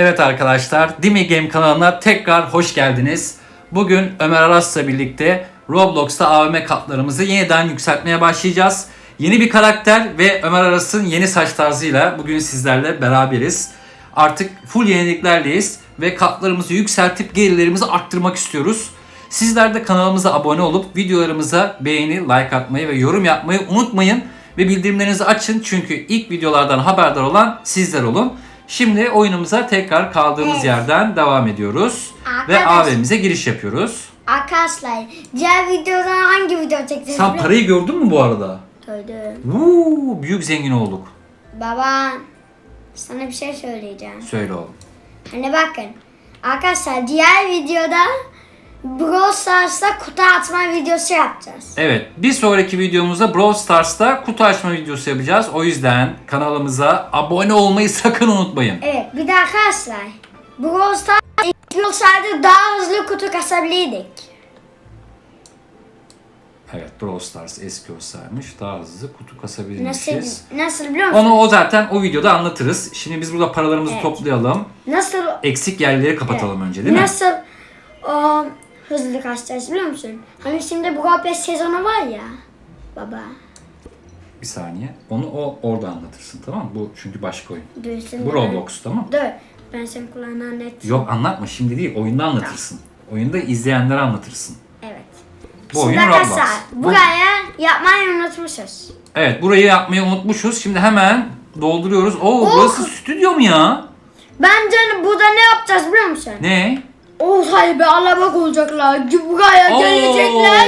Evet arkadaşlar, Dimi Game kanalına tekrar hoş geldiniz. Bugün Ömer Aras'la birlikte Roblox'ta AVM katlarımızı yeniden yükseltmeye başlayacağız. Yeni bir karakter ve Ömer Aras'ın yeni saç tarzıyla bugün sizlerle beraberiz. Artık full yeniliklerleyiz ve katlarımızı yükseltip gelirlerimizi arttırmak istiyoruz. Sizler de kanalımıza abone olup videolarımıza beğeni, like atmayı ve yorum yapmayı unutmayın. Ve bildirimlerinizi açın çünkü ilk videolardan haberdar olan sizler olun. Şimdi oyunumuza tekrar kaldığımız Evet. yerden devam ediyoruz. Ve Arkadaş- AVM'imize giriş yapıyoruz. Arkadaşlar diğer videodan hangi video çekeceğiz? Sen parayı gördün mü bu arada? Gördüm. Woo, büyük zengin olduk. Baba sana bir şey söyleyeceğim. Söyle oğlum. Hani bakın arkadaşlar diğer videoda Brawl Stars'ta kutu atma videosu yapacağız. Evet, bir sonraki videomuzda Brawl Stars'ta kutu açma videosu yapacağız. O yüzden kanalımıza abone olmayı sakın unutmayın. Evet bir de arkadaşlar Brawl Stars olsaydı daha hızlı kutu kasabilirdik. Evet, Brawl Stars eski olsaymış daha hızlı kutu Nasıl, kasabilirmişiz. nasıl biliyor musun? Onu o zaten o videoda anlatırız. Şimdi biz burada paralarımızı Evet. toplayalım. Nasıl Eksik yerleri kapatalım önce değil mi? Nasıl hızlı kaçacağız biliyor musun? Hani şimdi Brawl Pass sezonu var ya baba. Bir saniye. Onu o orada anlatırsın tamam mı? Bu çünkü başka oyun. Duysun Bu Roblox tamam mı? Dur. Ben senin kulağına anlat. Yok anlatma şimdi değil. Oyunda anlatırsın. Oyunda izleyenlere anlatırsın. Evet. Bu oyun Şimdi Roblox. arkadaşlar Bu- buraya yapmayı unutmuşuz. Evet burayı yapmayı unutmuşuz. Şimdi hemen dolduruyoruz. Oo Oh! burası stüdyo mu ya? Bence burada ne yapacağız biliyor musun? Ne? O sahibi alabak olacaklar. Buraya Oo! gelecekler.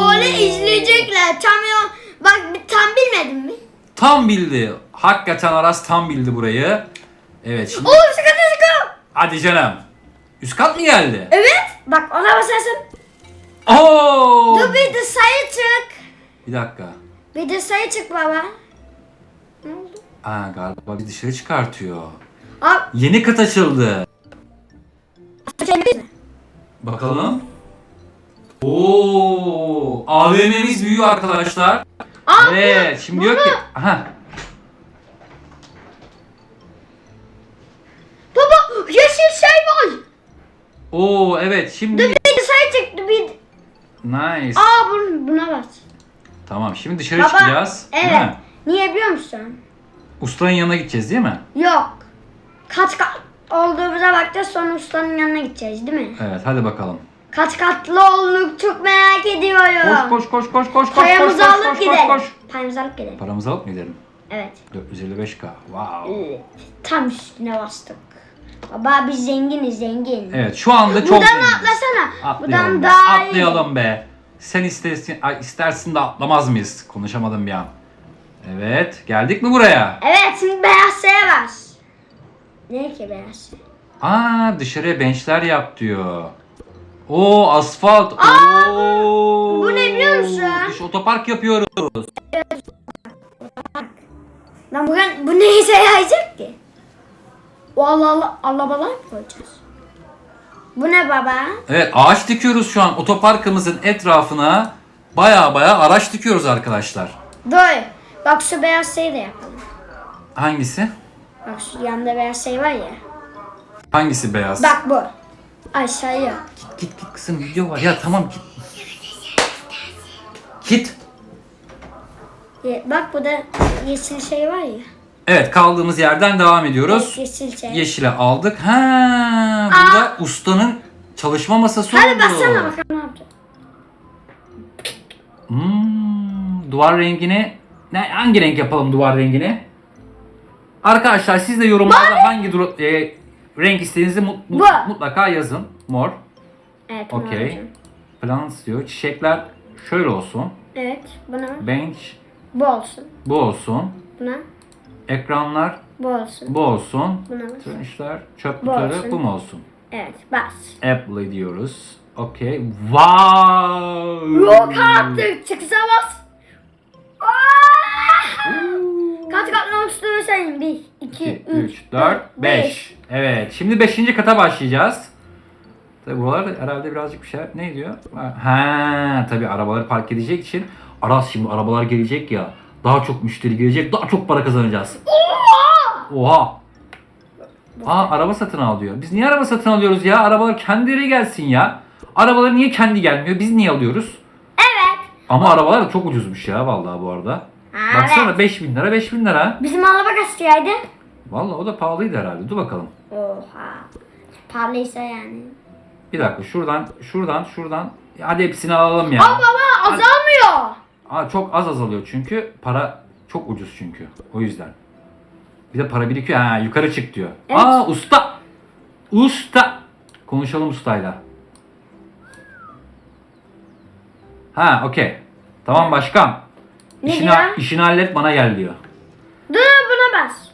Böyle izleyecekler. Tam ya, bak tam bilmedin mi? Tam bildi. Hakikaten Aras tam bildi burayı. Evet şimdi. Oo sıkı sıkı. Hadi canım. Üst kat mı geldi? Evet. Bak ona basarsın. Oo! Dur bir de sayı çık. Bir dakika. Bir de sayı çık baba. Ne oldu? Aa galiba bir dışarı çıkartıyor. Al. Yeni kat açıldı. Bakalım. Oo! AVM'miz büyüyor arkadaşlar. Aa, Evet, şimdi diyor ki, aha, Baba yeşil şey var. Oo evet şimdi Bir de sayı çıktı bir. nice. Aa bun, buna bas. Tamam şimdi dışarı Baba. çıkacağız. Evet. Niye biliyor musun? Ustanın yanına gideceğiz değil mi? Yok. Kaç kat olduğumuza bakacağız sonra ustanın yanına gideceğiz değil mi? Evet hadi bakalım. Kaç katlı olduk çok merak ediyorum. Koş koş koş koş koş koş koş Paramızı koş alıp koş koş gidelim. koş. Paramızı alıp gidelim. Paramızı alıp mı gidelim? Evet. 455k. Wow. Tam üstüne bastık. Baba biz zenginiz zengin. Evet şu anda çok Buradan zenginiz. atlasana. Atlayalım Buradan be. daha iyi. Atlayalım be. Sen istersin, ay, istersin de atlamaz mıyız? Konuşamadım bir an. Evet. Geldik mi buraya? Evet şimdi beyaz şeye bas. Ne ki beyaz? Aa dışarıya benchler yap diyor. Oo asfalt. Aa, Oo. bu ne biliyor musun? Dış otopark yapıyoruz. Lan bugün bu ne işe yarayacak ki? O Allah arabalar mı koyacağız? Bu ne baba? Evet ağaç dikiyoruz şu an. Otoparkımızın etrafına baya baya araç dikiyoruz arkadaşlar. Dur. Bak şu beyaz şeyi de yapalım. Hangisi? Bak şu yanında beyaz şey var ya. Hangisi beyaz? Bak bu. Aşağıya. Git git kızım video var. Ya tamam git. Git. Ye- Bak bu da yeşil şey var ya. Evet kaldığımız yerden devam ediyoruz. Yeşil şey. Yeşile aldık. Ha, burada ustanın çalışma masası Hadi oldu. baksana bakalım ne yapacak. Hmm, duvar rengini ne hangi renk yapalım duvar rengini? Arkadaşlar siz de yorumlarda hangi dur- e, renk istediğinizi mut- mut- Bu. mutlaka yazın. Mor. Evet. Okey. Okey. Plants diyor. Çiçekler şöyle olsun. Evet. Buna Bench bu olsun. bu olsun. Buna Ekranlar bu olsun. bu olsun. Buna bas. Tıraşlar çöp Bu kutuları bu mu olsun? Evet. Bas. Apple diyoruz. Okey. Wow. Yok artık. Çıksa bas. Aa! Kaç katlı oluştuğunu sayayım. 1, 2, 2, 3, 3, 4, 5. Evet. Şimdi 5. kata başlayacağız. Tabi buralar herhalde birazcık bir şey. Ne diyor? Ha, tabi arabaları park edecek için. Aras şimdi arabalar gelecek ya. Daha çok müşteri gelecek. Daha çok para kazanacağız. Oha! Aa araba satın al diyor. Biz niye araba satın alıyoruz ya? Arabalar kendileri gelsin ya. Arabalar niye kendi gelmiyor? Biz niye alıyoruz? Evet. Ama arabalar da çok ucuzmuş ya vallahi bu arada. Ha, Baksana evet. 5000 lira 5000 lira. Bizim araba kaç liraydı? Vallahi o da pahalıydı herhalde. Dur bakalım. Oha. Pahalıysa yani. Bir dakika şuradan şuradan şuradan. Hadi hepsini alalım ya. Aa baba azalmıyor. Aa, çok az azalıyor çünkü para çok ucuz çünkü. O yüzden. Bir de para birikiyor. Ha yukarı çık diyor. Evet. Aa usta. Usta. Konuşalım ustayla. Ha okey. Tamam başkan. Ne İşini, diyor? işini hallet bana gel diyor. Dur buna bas.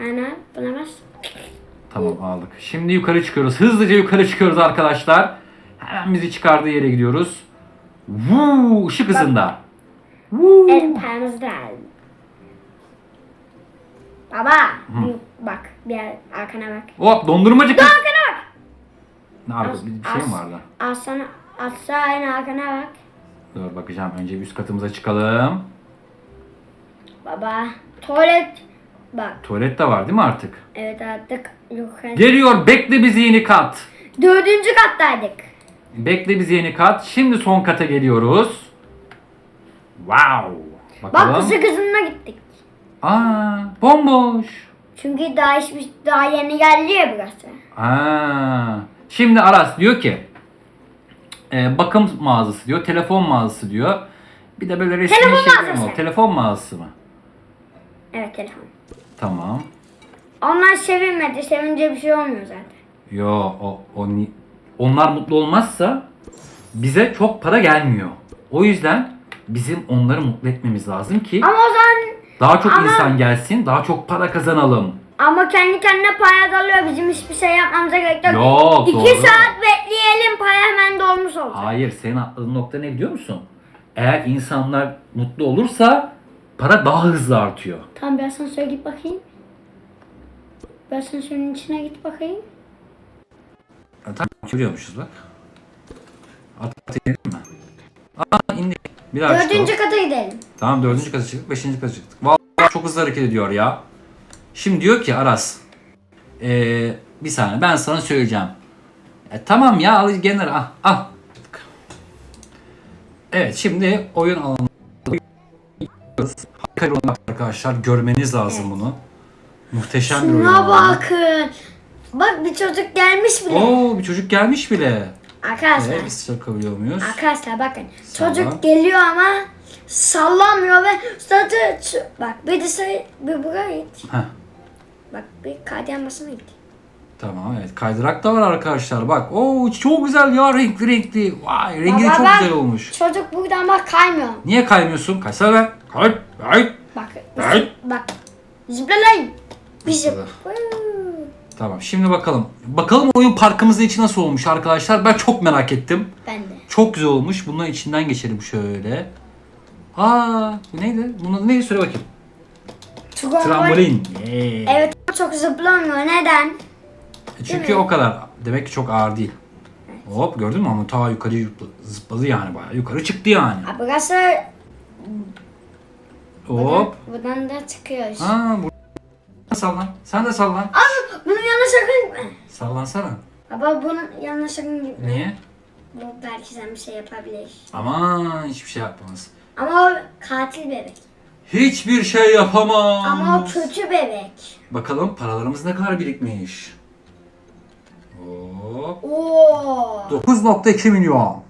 Ana buna bas. Tamam aldık. Şimdi yukarı çıkıyoruz. Hızlıca yukarı çıkıyoruz arkadaşlar. Hemen bizi çıkardığı yere gidiyoruz. Vuu ışık hızında. Vuu. El paramızı da al. Baba bir bak bir arkana bak. Hop dondurmacı kız. Arkana bak. Ne yapıyor? Bir şey mi vardı? Alsana atsa en arkana bak. Dur bakacağım. Önce üst katımıza çıkalım. Baba tuvalet bak. Tuvalet de var değil mi artık? Evet artık yukarı. Geliyor. Bekle bizi yeni kat. Dördüncü kattaydık. Bekle bizi yeni kat. Şimdi son kata geliyoruz. Wow. Bakalım. Bak kısa kızına gittik. Aa, bomboş. Çünkü daha hiçbir daha yeni geldi ya burası. Aa. Şimdi Aras diyor ki e, bakım mağazası diyor, telefon mağazası diyor. Bir de böyle resmi Telefon şeyler mağazası. mi? Telefon mağazası mı? Evet telefon. Tamam. Onlar sevinmedi. Sevince bir şey olmuyor zaten. Yo o, o ni- onlar mutlu olmazsa bize çok para gelmiyor. O yüzden bizim onları mutlu etmemiz lazım ki Ama o zaman daha çok ama- insan gelsin, daha çok para kazanalım. Ama kendi kendine para dalıyor. Bizim hiçbir şey yapmamıza gerek yok. Yok, İki doğru. saat bekleyelim para hemen dolmuş olacak. Hayır, senin atladığın nokta ne biliyor musun? Eğer insanlar mutlu olursa para daha hızlı artıyor. Tamam bir asansöre git bakayım. Bir asansörün içine git bakayım. Ha, tamam, biliyormuşuz bak. At inelim mi? Aa indik. Bir daha çıkalım. Dördüncü kata gidelim. Tamam dördüncü kata çıktık, beşinci kata çıktık. Vallahi çok hızlı hareket ediyor ya. Şimdi diyor ki Aras, ee, bir saniye ben sana söyleyeceğim. E, tamam ya al genel al al. Evet şimdi oyun. Harika oyun arkadaşlar görmeniz lazım bunu. Muhteşem bir oyun Şuna alanı. bakın. Bak bir çocuk gelmiş bile. Oo bir çocuk gelmiş bile. Arkadaşlar. Evet biz çakabiliyor muyuz? Arkadaşlar bakın. Salla. Çocuk geliyor ama sallamıyor ve zaten bak bir de say- bir buraya git. Heh. Bak bir kadyan basına git. Tamam evet kaydırak da var arkadaşlar bak. Oo çok güzel ya renkli renkli. Vay rengi de Baba çok bak, güzel olmuş. Çocuk buradan bak kaymıyor. Niye kaymıyorsun? Kaysana be. Kay. Kay. Bak. Evet. Bak. Zıplayın. Bir zıp. Zıpla. Tamam şimdi bakalım. Bakalım oyun parkımızın içi nasıl olmuş arkadaşlar. Ben çok merak ettim. Ben de. Çok güzel olmuş. Bunların içinden geçelim şöyle. Aa, bu neydi? Bunun adı neydi? Söyle bakayım. Trambolin. Evet çok zıplamıyor. Neden? Çünkü Değil mi? o kadar. Demek ki çok ağır değil. Hop gördün mü ama ta yukarı zıpla- zıpladı yani bayağı. Yukarı çıktı yani. Ha, burası Hop. buradan da çıkıyoruz. Ha bu sallan. Sen de sallan. Abi bunun yanına sakın. Sallansana. Baba bunun yanına sakın gitme. Niye? Bu belki sen bir şey yapabilir. Aman hiçbir şey yapmaz. Ama o katil bebek. Hiçbir şey yapamam. Ama o kötü bebek. Bakalım paralarımız ne kadar birikmiş. Hop. Oo. 9.2 milyon.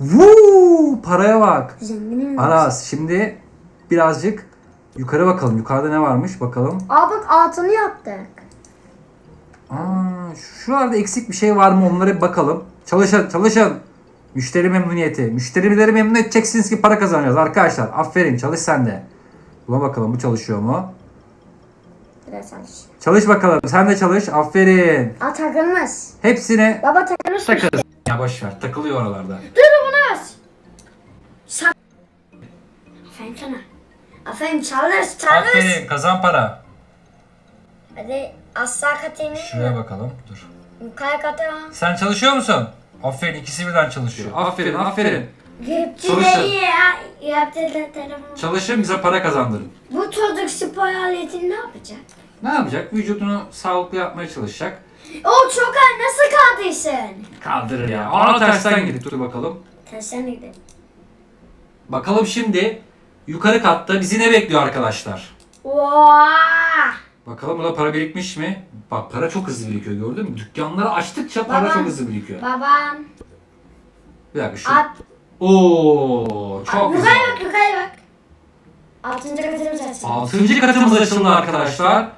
Vuu, paraya bak. Zenginim. Aras şimdi birazcık yukarı bakalım. Yukarıda ne varmış bakalım. Aa bak altını yaptık. Aa, şuralarda eksik bir şey var mı onlara bir bakalım. Çalışın çalışın. Müşteri memnuniyeti. Müşterileri memnun edeceksiniz ki para kazanacağız arkadaşlar. Aferin çalış sen de. Buna bakalım bu çalışıyor mu? Biraz çalış. Çalış bakalım sen de çalış. Aferin. Aa takılmış. Hepsine Baba takılmış. takıl. Ya boş ver takılıyor oralarda. Dur buna bas. Sak. Aferin sana. Aferin çalış çalış. Aferin kazan para. Hadi aşağı katını. Şuraya bakalım. Dur. Yukarı katı. Sen çalışıyor musun? Aferin ikisi birden çalışıyor. Aferin aferin. Ya. Telefon. Çalışın bize para kazandırın. Bu çocuk spor aletini ne yapacak? Ne yapacak? Vücudunu sağlıklı yapmaya çalışacak. O çok ağır nasıl kaldıysın? Kaldırır ya. Ona tersten gidip dur bakalım. Tersen gidelim. Bakalım şimdi yukarı katta bizi ne bekliyor arkadaşlar? Vaa! Bakalım burada para birikmiş mi? Bak para çok hızlı birikiyor gördün mü? Dükkanları açtıkça para Baba. çok hızlı birikiyor. Babam. Bir dakika şu. At. Oo çok güzel. Yukarı bak yukarı bak. Altıncı katımız açıldı. Altıncı katımız açıldı arkadaşlar.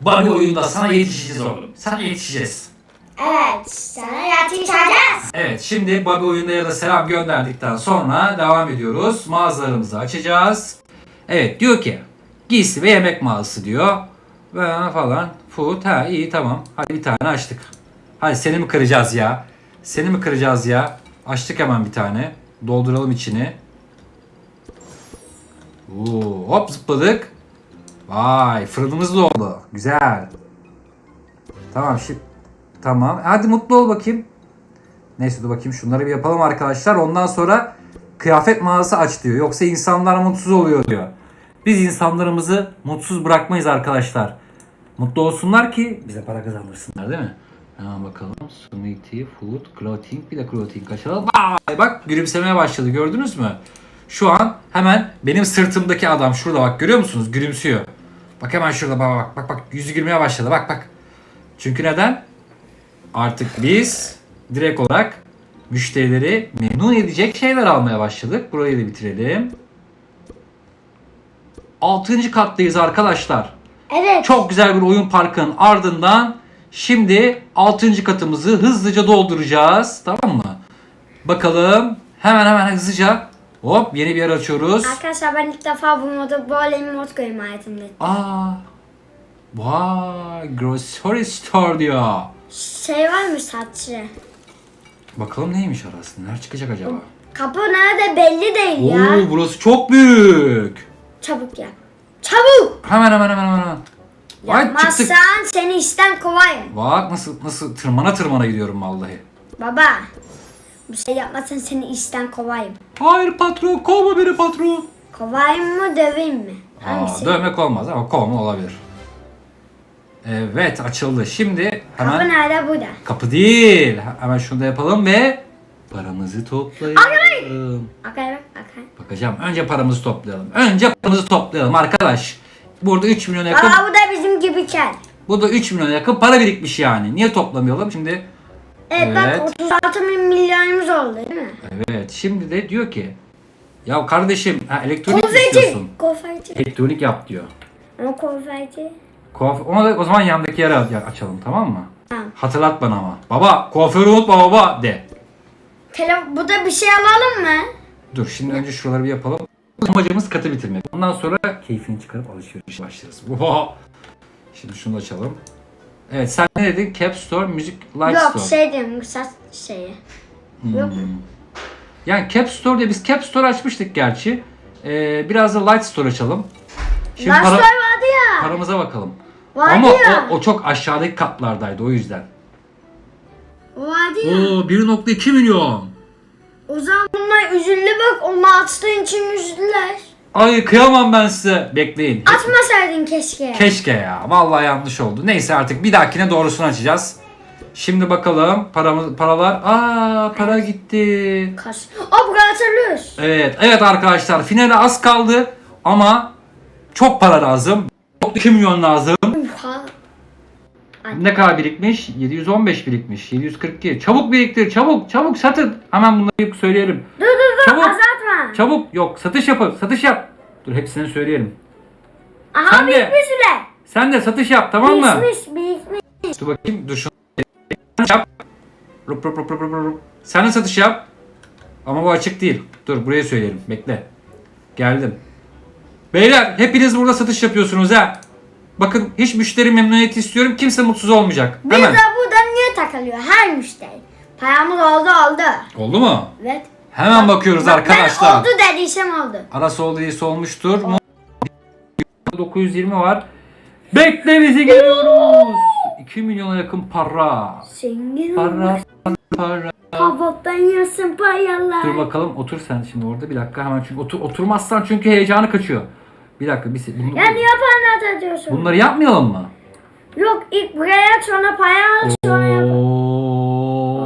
Buggy oyunda sana yetişeceğiz oğlum. Sana yetişeceğiz. Evet. Sana yatışacağız. Evet şimdi Buggy oyunda da selam gönderdikten sonra devam ediyoruz. Mağazalarımızı açacağız. Evet diyor ki giysi ve yemek mağazası diyor. Ve falan. Food. Ha iyi tamam. Hadi bir tane açtık. Hadi seni mi kıracağız ya? Seni mi kıracağız ya? Açtık hemen bir tane. Dolduralım içini. Oo, hop zıpladık. Vay fırınımız doldu. Güzel. Tamam şimdi. Tamam. Hadi mutlu ol bakayım. Neyse dur bakayım şunları bir yapalım arkadaşlar. Ondan sonra kıyafet mağazası aç diyor. Yoksa insanlar mutsuz oluyor diyor. Biz insanlarımızı mutsuz bırakmayız arkadaşlar. Mutlu olsunlar ki bize para kazandırsınlar değil mi? Hemen bakalım. Sumiti, food, clothing. Bir de clothing açalım. Vay bak gülümsemeye başladı gördünüz mü? Şu an hemen benim sırtımdaki adam şurada bak görüyor musunuz? Gülümsüyor. Bak hemen şurada bak bak bak bak yüzü gülmeye başladı bak bak. Çünkü neden? Artık biz direkt olarak müşterileri memnun edecek şeyler almaya başladık. Burayı da bitirelim. 6. kattayız arkadaşlar. Evet. Çok güzel bir oyun parkının ardından şimdi 6. katımızı hızlıca dolduracağız. Tamam mı? Bakalım. Hemen hemen hızlıca. Hop yeni bir yer açıyoruz. Arkadaşlar ben ilk defa bu modu böyle bir mod görüyorum hayatımda. Aa. Vay, grocery store diyor. Şey var mı satçı? Bakalım neymiş arasında? Neler çıkacak acaba? Kapı nerede belli değil ya. Oo, burası çok büyük. Çabuk yap. Çabuk. Hemen hemen hemen hemen. Ay çıktık. Yapmazsan seni işten kovayım. Bak nasıl nasıl tırmana tırmana gidiyorum vallahi. Baba. Bir şey yapmazsan seni işten kovayım. Hayır patron kovma beni patron. Kovayım mı döveyim mi? Aa, Hangisi? dövmek olmaz ama kovma olabilir. Evet açıldı. Şimdi hemen Kapı nerede burada? kapı değil. Hemen şunu da yapalım ve paramızı toplayalım. Akay bak akay. Bakacağım. Önce paramızı toplayalım. Önce paramızı toplayalım arkadaş. Burada 3 milyon yakın. Aa bu da bizim gibi kel. Bu da 3 milyon yakın para birikmiş yani. Niye toplamayalım? Şimdi Evet, Evet. bak 36 bin milyonumuz oldu değil mi? evet şimdi de diyor ki ya kardeşim ha, elektronik Konfeti. istiyorsun? Konfeti. Elektronik yap diyor. Ama konfeti. Kuaf ona da o zaman yandaki yere al- açalım tamam mı? Tamam. Hatırlat bana ama. Baba kuaförü unutma baba de. Tele bu da bir şey alalım mı? Dur şimdi önce şuraları bir yapalım. Amacımız katı bitirmek. Ondan sonra keyfini çıkarıp alışverişe başlarız. Oha! Şimdi şunu da açalım. Evet sen ne dedin? Cap Store, Music Light Yok Store. şey diyorum saç şeyi. Yok mu? Yani Cap Store diye biz Cap Store açmıştık gerçi. Ee, biraz da Light Store açalım. Şimdi Last para- Toy vardı ya. paramıza bakalım. Vardı Ama ya. o, o çok aşağıdaki katlardaydı o yüzden. Vardı ya. Oo 1.2 milyon. O zaman bunlar üzüldü bak. Onu açtığın için üzüldüler. Ay kıyamam ben size. Bekleyin. Açmasaydın keşke. Keşke ya. Vallahi yanlış oldu. Neyse artık bir dahakine doğrusunu açacağız. Şimdi bakalım paramız paralar. Aa para gitti. Kas. Aa bu kadar. Evet, evet arkadaşlar finale az kaldı ama çok para lazım. 2 milyon lazım. Ne kadar birikmiş? 715 birikmiş. 742. Çabuk biriktir. Çabuk, çabuk satın. Hemen bunları söyleyelim. Dur dur dur Çabuk. azaltma. Çabuk. Yok, satış yapın. Satış yap. Dur hepsini söyleyelim. Aha Sen de. bitmiş bile. Sen de satış yap tamam mı? Bitmiş bitmiş. Dur bakayım. Dur şunu. Yap. Rup, rup, rup, rup, rup. Sen de satış yap. Ama bu açık değil. Dur buraya söyleyelim. Bekle. Geldim. Beyler hepiniz burada satış yapıyorsunuz ha. Bakın hiç müşteri memnuniyeti istiyorum. Kimse mutsuz olmayacak. Biz Hemen. de buradan niye takılıyor her müşteri? Paramız oldu oldu. Oldu mu? Evet. Hemen bakıyoruz Bak, arkadaşlar. Ben oldu dediysem oldu. Arası oldu iyisi olmuştur. 920 var. Bekle bizi geliyoruz. 2 milyona yakın para. Zengin Para, para. Havaktan yasın payalar. Dur bakalım otur sen şimdi orada bir dakika hemen çünkü otur, oturmazsan çünkü heyecanı kaçıyor. Bir dakika bir bunu- Ya niye para atıyorsun? bunları yapmayalım mı? Yok ilk buraya sonra para at sonra yap. Oo.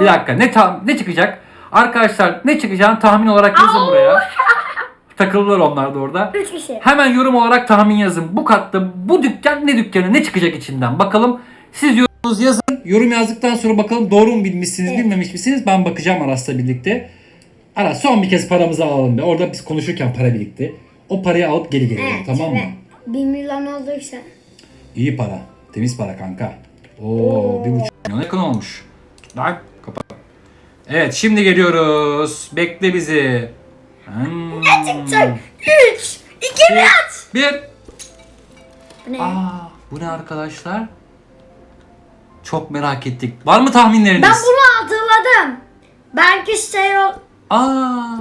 Bir dakika ne ta- ne çıkacak? Arkadaşlar ne çıkacağını tahmin olarak yazın buraya. Takıldılar onlar da orada. Üç kişi. Hemen yorum olarak tahmin yazın. Bu katta bu dükkan ne dükkanı ne çıkacak içinden? Bakalım siz yorumunuzu yazın. Yorum yazdıktan sonra bakalım doğru mu bilmişsiniz Evet. bilmemiş misiniz? Ben bakacağım Aras'la birlikte. Aras son bir kez paramızı alalım be. Orada biz konuşurken para birikti. O parayı alıp geri gelelim Evet, tamam mı? ve Bir milyon olduysa. İyi para. Temiz para kanka. Oo, bir buçuk milyon yakın olmuş. Lan kapat. Evet şimdi geliyoruz. Bekle bizi. Hmm. Çıkacak. Üç. iki bir at. Bir. Bu ne? Aa, bu ne arkadaşlar? Çok merak ettik. Var mı tahminleriniz? Ben bunu hatırladım. Belki şey ol... Aa,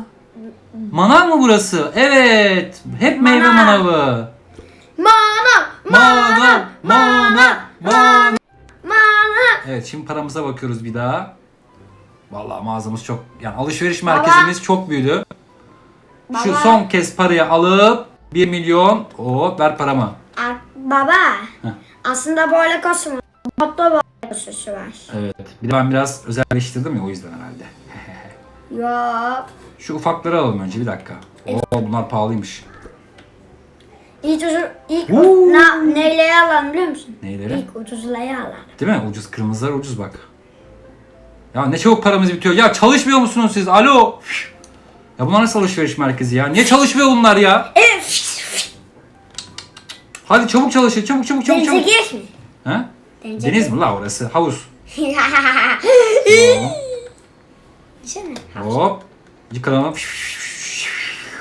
manav mı burası? Evet. Hep meyve Manav. manavı. Manav. Manav, manav, manav. Manav. Evet şimdi paramıza bakıyoruz bir daha. Vallahi mağazamız çok yani alışveriş merkezimiz çok büyüdü. Şu Baba. son kez parayı alıp 1 milyon o ver paramı. Baba. Heh. Aslında böyle kostüm. Motto böyle kostümü var. Evet. Bir de ben biraz özelleştirdim ya o yüzden herhalde. Yok. Şu ufakları alalım önce bir dakika. Oo bunlar pahalıymış. İlk ucuz, ilk Uuu. na, neyleyi alalım biliyor musun? Neyleri? İlk ucuzlayı alalım. Değil mi? Ucuz kırmızılar ucuz bak. Ya ne çabuk paramız bitiyor. Ya çalışmıyor musunuz siz? Alo. Ya bunlar nasıl alışveriş merkezi ya? Niye çalışmıyor bunlar ya? Evet. Hadi çabuk çalışın. Çabuk çabuk çabuk Denize çabuk. mi? Ha? Deniz mi la orası? Havuz. Düşünün. Hop. Yıkanalım.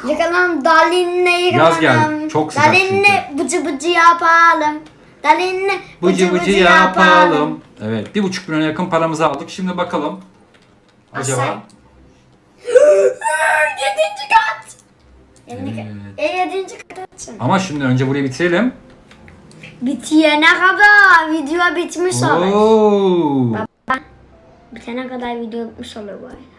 Yıkanalım dalinle yıkanalım. Yaz geldi, çok sıcak Dalinle bıcı bıcı yapalım. Dalinle Bıcı bıcı yapalım. Evet. Bir buçuk milyona yakın paramızı aldık. Şimdi bakalım. Acaba. Yedinci kat. Kat. E, yedinci kat açın. Ama şimdi önce burayı bitirelim. Bitene kadar video bitmiş olur. Oo. Bitene kadar video bitmiş olur bu arada.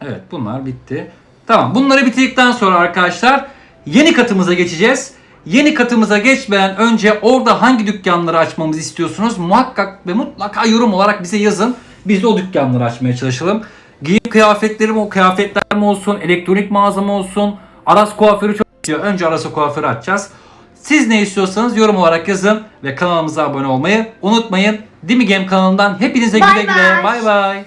Evet bunlar bitti. Tamam bunları bitirdikten sonra arkadaşlar yeni katımıza geçeceğiz. Yeni katımıza geçmeden önce orada hangi dükkanları açmamızı istiyorsunuz? Muhakkak ve mutlaka yorum olarak bize yazın. Biz de o dükkanları açmaya çalışalım. Giyim kıyafetlerim o kıyafetler mi olsun, elektronik mağaza mı olsun, Aras kuaförü çok istiyor. Önce Aras'a kuaförü açacağız. Siz ne istiyorsanız yorum olarak yazın ve kanalımıza abone olmayı unutmayın. Dimi Game kanalından hepinize güle güle. Bay bay.